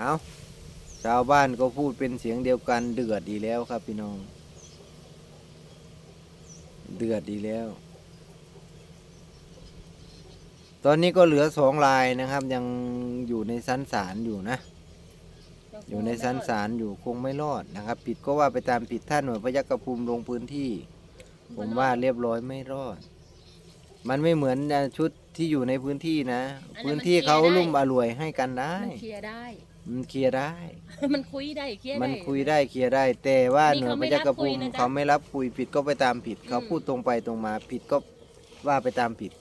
เอาชาวบ้านก็พูดเป็นเสียงเดียวกันเดือดดีแล้วครับพี่น้อง เดือดดีแล้ว ตอนนี้ก็เหลือสองลายนะครับ ยังอยู่ในชั้นศาลอยู่นะ อยู่ในชั้นศาลอยู่คงไม่รอดนะครับ ผิดก็ว่าไปตามผิดท่านหน่วยพยัคฆภูมิลงพื้นที่ ผมว่าเรียบร้อยไม่รอด มันไม่เหมือนชุดที่อยู่ในพื้นที่นะ พื้นที่เขาลุ่มอร่วยให้กันได้ มันเคลียร์ได้ มันเคลียร์ได้ มันคุยได้เคลียร์ได้ มันคุยได้เคลียร์ได้ แต่ว่านี่หน่วยเขาพไม่ยัคฆรับคุภูยมินะจ๊ะเขาไม่รับคุยผิดก็ไปตามผิด เขาอืม พูดตรงไปตรงมาผิดก็ว่าไปตามผิด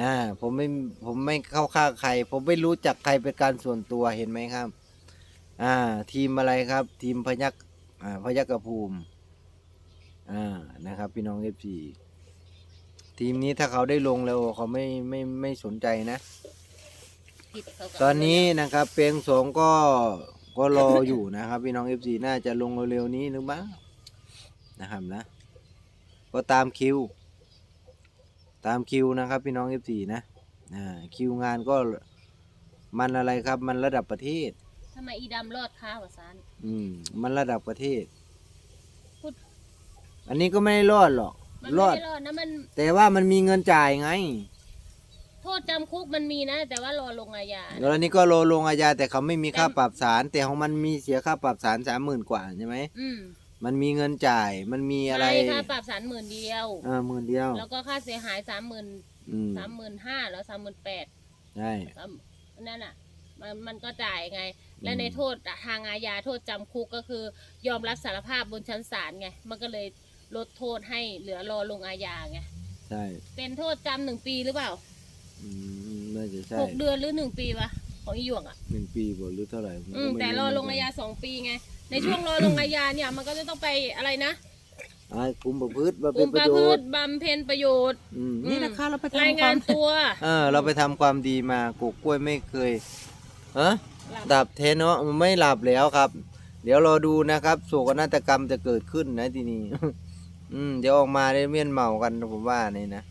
อ่าผมไม่ผมไม่เข้าข้างใคร ผมไม่รู้จักใครเป็นการส่วนตัวเห็นไหมครับ อ่า ทีมอะไรครับ ทีมพยัคฆ์อ่าพยัคฆภูมิอ่านะครับ พี่น้องเอฟซีทีมนี้ถ้าเขาได้ลงแล้วเขาไม่ไม่ไม่สนใจนะ ผิดเขาก็ตอนนี้นะครับเปียงสองก็ก็รออยู่นะครับ พี่น้องเอฟซีน่าจะลงเร็วๆนี้หรือมั้งนะครับนะ ก็ตามคิว ตามคิวนะครับ พี่น้องเอฟซีนะอ่าคิวงานก็มันอะไรครับ มันระดับประเทศ ทำไมอีดำรอดค้าวะซานอืม มันระดับประเทศ พูด อันนี้ก็ไม่ได้รอดหรอก มันรไม่อด ได้รอดนะมัน แต่ว่ามันมีเงินจ่ายไง โทษจำคุกมันมีนะ แต่ว่ารอลงอาญา แล้วอันนี้ก็โลลงอาญาแต่เขาไม่มีค่าปรับศาลแต่ของมันมีเสียค่าปรับศาลสามหมื่นกว่าใช่ไหมอืมมันมีเงินจ่ายมันมีอะไรใช่ค่าปรับสามหมื่นเดียวเออหมื่นเดียวแล้วก็ค่าเสียหายสามหมื่นอืมสามหมื่นห้าแล้วสามหมื่นแปดใช่ นั่นอะ มันมันก็จ่ายไง และในโทษทางอาญาโทษจำคุกก็คือ ยอมรับสารภาพบนชั้นศาลไง มันก็เลยลดโทษให้เหลือรอลงอาญาไง ใช่ เป็นโทษจำหนึ่งปีหรือเปล่า อืมน่าจะใช่หกเดือนหรือหนึ่งปีวะของอีหยวกอะหนึ่งปีบ่หรือเท่าไหร่ผมอืก็มไม่แต่รอลงอาญาสองปีไง ในช่วงรอลงอาญาเนี่ยมันก็จะต้องไปอะไรนะอ่าคุมประพฤติมากเป็ลุ่นมปประระโยพฤชติน์บำเพ็ญประโยชน์ อืมอืมนี่นะคะเราไปทำรายงานตัว เออเราไปทำความดีมากกกล้วยไม่เคยเออดับเทเนาะมันไม่หลับแล้วครับ เดี๋ยวรอดูนะครับโศกนาฏกรรมจะเกิดขึ้นนะทีนี้ อืม เดี๋ยวออกมาได้เมียนเมากันผมว่านี่นะ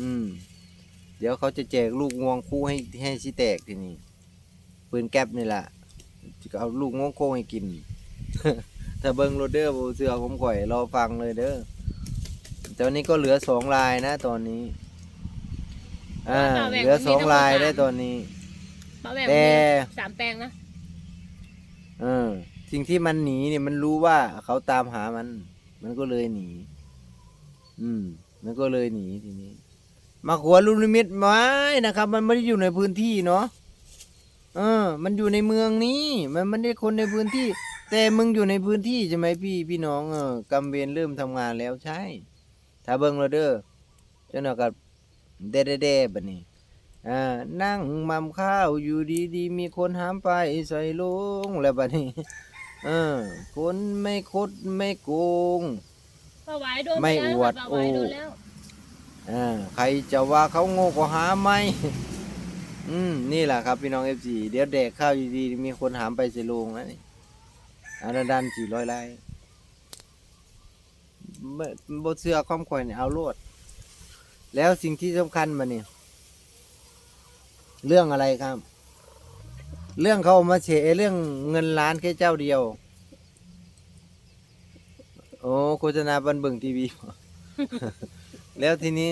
อืม เดี๋ยวเขาจะแจกลูกงวงคู่ให้ให้สิแตกทีนี้ปืนแก๊ปนี่แหละจะเอาลูกงวงโค้งให้กิน ถ้าเบิ้งโรเดอร์โบเสือผมก่อยรอฟังเลยเด้อตอนนี้ก็เหลือสองลายนะตอนนี้ อ่า เหลือสองลายได้ตอนนี้ป้าแหวงแต่มีสามแปลงนะเออสิ่งที่มันหนีเนี่ยมันรู้ว่าเขาตามหามัน มันก็เลยหนี อืม มันก็เลยหนีทีนี้ มาขวลูกนิมิตไม้นะครับ มันไม่ได้อยู่ในพื้นที่เนาะเออ มันอยู่ในเมืองนี้ มันไม่ได้คนในพื้นที่ แต่มึงอยู่ในพื้นที่ใช่ไหมพี่พี่น้องเออกำเวรเริ่มทำงานแล้วใช่ ถ้าเบิ่งเราเด้อเจ้าหน้ากับเด้เด้ๆๆบัดนี้อ่านั่งมัมข้าวอยู่ดีๆมีคนหามไปใส่ลงแล้วบัดนี้เออคนไม่คดไม่โกงป้าไหวโดนไม่ปแล้อวดป้าไหวโดนโอ้แล้วอ่า ใครจะว่าเขาโง่ก็หาไม่อืมนี่แหละครับพี่น้องเอฟซีเดี๋ยวแดกข้าวดีๆมีคนหามไปใส่ลงนะนี่อันนั้นดันสี่ร้อยไร่บ่เสื้อความข่อยเนี่ยเอาโลด แล้วสิ่งที่สำคัญมาเนี่ยเรื่องอะไรครับ เรื่องเขาเอามาเฉเรื่องเงินล้านแค่เจ้าเดียว โอ้โฆษณาบันเบิงทีวี แล้วทีนี้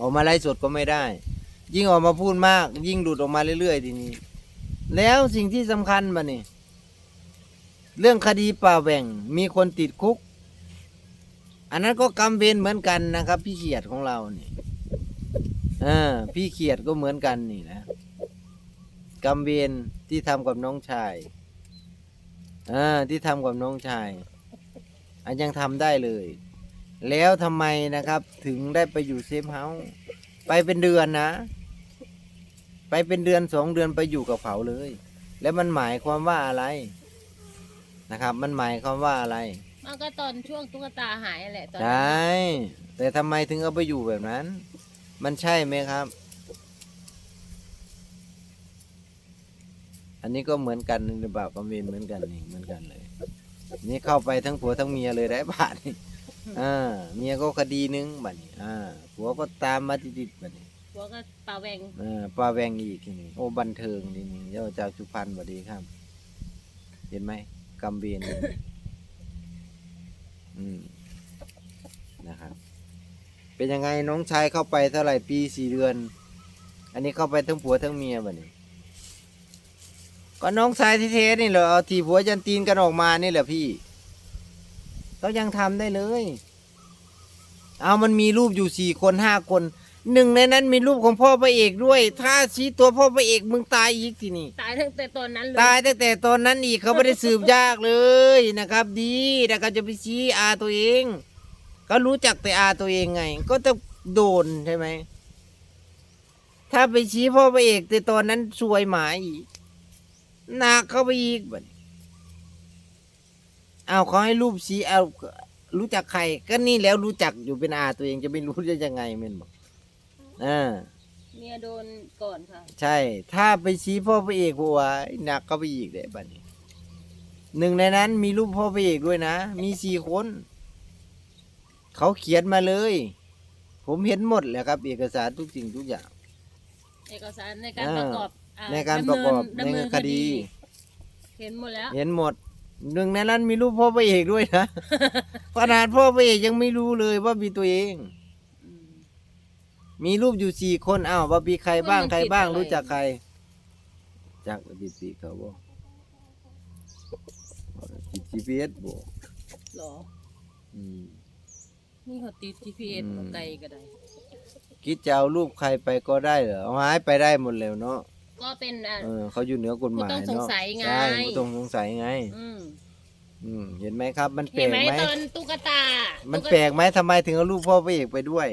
ออกมาไล่สดก็ไม่ได้ ยิ่งออกมาพูดมาก ยิ่งหลุดออกมาเรื่อยๆทีนี้ แล้วสิ่งที่สำคัญมาเนี่ยเรื่องคดีป่าแหว่งมีคนติดคุก อันนั้นก็กำเวรเหมือนกันนะครับ พี่เขียดของเราเนี่ยอ่าพี่เขียดก็เหมือนกันนี่นะกำเวรที่ทำกับน้องชายอ่าที่ทำกับน้องชาย อันยังทำได้เลย แล้วทำไมนะครับ ถึงได้ไปอยู่เซฟเฮาส์ไปเป็นเดือนนะ ไปเป็นเดือนสองเดือนไปอยู่กับเขาเลย แล้วมันหมายความว่าอะไรนะครับ มันหมายความว่าอะไรมันก็ตอนช่วงตุ๊กตาหายนั่นแหละตอนใชนั้น่แต่ทำไมถึงเอาไปอยู่แบบนั้น มันใช่ไหมครับ อันนี้ก็เหมือนกันหรือเปล่ากำเวนเหมือนกันนี่เหมือนกันเลย นี่เข้าไปทั้งผัวทั้งเมียเลยได้บาทนี่ อ่าเมียก็คดีหนึงบัดนี้อ่าผัวก็ตามมาติดๆบัดนี้หัวก็ป่าแหวงอ่าปลาแวงอีกทีนี้โอ้บันเทิงทีนี้เจ้าจากสุพรรณสวัสดีครับ เห็นไหมกำเบนเลยอืมนะครับ เป็นยังไงน้องชายเข้าไปเท่าไหร่ปีสี่เดือน อันนี้เข้าไปทั้งผัวทั้งเมียบ่นี่ก็น้องชายที่เทนี่เหรอเอาทีผัวยันตีนกันออกมานี่แหละพี่ เขายังทำได้เลย เอามันมีรูปอยู่สี่คนห้าคนหนึ่งในนั้นมีรูปของพ่อพระเอกด้วย ถ้าชี้ตัวพ่อพระเอกมึงตายอีกทีนี่ตายตั้งแต่ตอนนั้นเลยตายตั้งแต่ตอนนั้นอีกเขาไม่ได้สืบยากเลยนะครับ ดีนะครับจะไปชี้อาตัวเอง ก็รู้จักแต่อาตัวเองไง ก็จะโดนใช่ไหมถ้าไปชี้พ่อพระเอกแต่ตอนนั้นซวยหมาอีกหนักเข้าไปอีกบัดนี้ เอาเขาให้รูปชี้เอารู้จักใคร ก็นี่แล้วรู้จักอยู่เป็นอาตัวเองจะไม่รู้ได้ยังไงเมนบอกอ่าเมียโดนก่อนค่ะ ใช่ ถ้าไปชี้พ่อพระเอกหัวหนักก็ไปอีกเลยบัดนี้หนึ่งในนั้นมีรูปพ่อพระเอกด้วยนะ มีสี่คน เขาเขียนมาเลย ผมเห็นหมดแหละครับ เอกสารทุกสิ่งทุกอย่าง เอกสารในการอ่าประกอบอ่ในการประกอบดำเนินในคดี เห็นหมดแล้ว เห็นหมด หนึ่งในนั้นมีรูปพ่อพระเอกด้วยนะ ขนาดพ่อพระเอกยังไม่รู้เลยว่ามีตัวเอง อืม มีรูปอยู่สี่คนอ้าวว่ามีใครบ้างมันใครบ้างติดอะไร รู้จักใครจากติดติเขาบอกติด GPS บอกเหรอ อืม นี่เขาติด GPS อืม บ่ไกลก็ได้ คิดจะเอารูปใครไปก็ได้เหรอเอาหายไปได้หมดแล้วเนาะ ก็เป็นอะ เออเขาอยู่เหนือกฎหมายผู้ต้องสงเนาะสัยไง ใช่ผู้ต้องสงสัยไง อืมอืมเห็นไหมครับ มันแปลเห็นกไหมไหมตอนตุ๊กตามันตุ๊กแปลกไหมทำไมถึงเอารูปพ่อพระเอกไปด้วย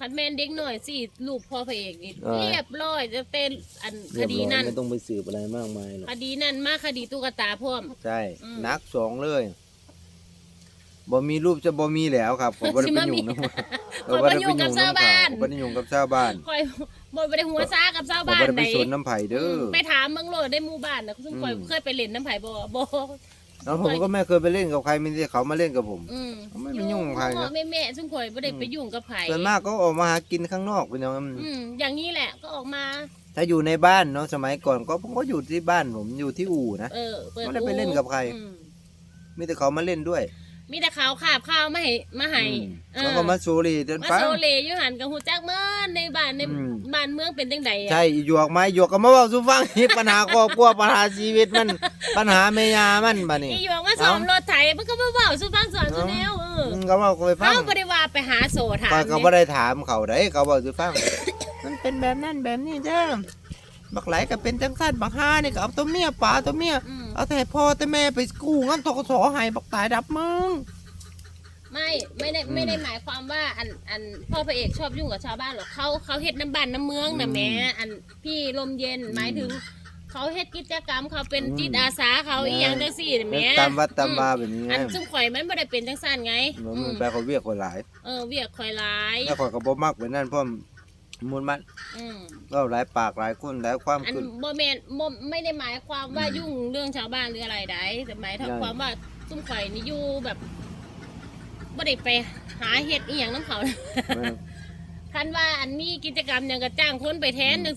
คันแมนเด็กหน่อยสิลูกพ่อพระเอกนี่เออ เรียบร้อยจะเป็นอันคดีนั้นไม่ต้องไปสืบอะไรมากมายหรอกคดีนั้นมาคดีตุ๊กตาพ่วมใช่อืม นักสองเลยบ่มีรูปจะบ่มีแล้วครับผมบ่ได้ไปยุ่งนะ ขอยบ่ยุ่งกับชาวบ้าน บ่ได้ยุ่งกับชาวบ้านคอยบ่ไปได้หัวซากับชาวผมบ้าบ่นได้ไหไปนสนน้ำไผ่เด้อ ไปถามเมืองโลดได้หมู่บ้านนะซึ่งคอยอืม เคยไปเล่นน้ำไผ่บ่บ่แล้วผมก็ไม่เคยไปเล่นกับใครมีแต่เขามาเล่นกับผม อืมเขาไม่ไปยุ่งกับใครนะ แม่แม่ๆซึ่งคอยบ่ได้ไปยุ่งกับไผส่วนมากก็ออกมาหากินข้างนอกเป็นอย่างนั้นอืมอย่างนี้แหละก็ออกมา ถ้าอยู่ในบ้านเนาะสมัยก่อนก็ผมก็อยู่ที่บ้านผมอยู่ที่อู่นะ เออเปิดไม่ได้ไปเล่นกับใคร อืมมีแต่เขามาเล่นด้วย มีแต่ขาวขาบข้าวมาให้มาให้อืมเออเขาก็มาโชว์ลีเดินมาฟัง โซเลอยู่หันกับฮู้จักเมื่อในบ้านในอืม บ้านเมืองเป็นจังไดอะใช่อีหยวกไม้หยวกก็มาเว้าสู่ฟัง ปัญหาครอบครัวปัญหาชีวิตมัน ปัญหาแม่ยามันบัดนี้ อีหยวกมาซ้อมรถไถมันก็มาเว้าสู่ฟังสอนสู่แนวเอออืมก็เว้าก็ไปฟัง เฮาบ่ได้ว่าไปหาโสถามข้อยก็นี่บ่ได้ถามเขาได้เขาเว้าสู่ฟัง มันเป็นแบบนั้นแบบนี้เด้อบักไหลก็เป็นจังซั่นบักห้านี่ก็เอาตัวเมียป่าตัวเมียอืม เอาแต่พ่อแต่แม่ไปกู้เงินทกสให้บักตายดับมึง ไม่ไม่ได้อืมไม่ได้หมายความว่าอันอันพ่อพระเอกชอบยุ่งกับชาวบ้านหรอกเขาเขาเฮ็ดน้ำบ้านน้ำเมืองนะอืมแหม่อันพี่ลมเย็นหมายถึง เขาเฮ็ดกิจกรรมเขาเป็นอืมจิตอาสาเขาแม่อีหยังจังซี่นะแหม่ตามวัดตามวาแบบนี้ไง อันซุ่มข่อยมันบ่ได้เป็นจังซั่นไงมันอืมัมนไปเขาเวียกคนหลายเออเวียกข่อยหลาย แล้วข่อยก็บ่มักไปนั่นเพราะ มูลมันอืมก็หลายปากหลายคนหลายความอันขึ้น บ่แม่นบ่ไม่ได้หมายความว่ายุ่งเรื่องชาวบ้านหรืออะไรใดแต่หมายถึงใช่ ความว่าซุ่มข่อยนี่อยู่แบบบ่ได้ไปหาเฮ็ดอีหยังนํเขาเออคันว่าอันมีกิจกรรมหยังก็จ้างคนไปแทนจัง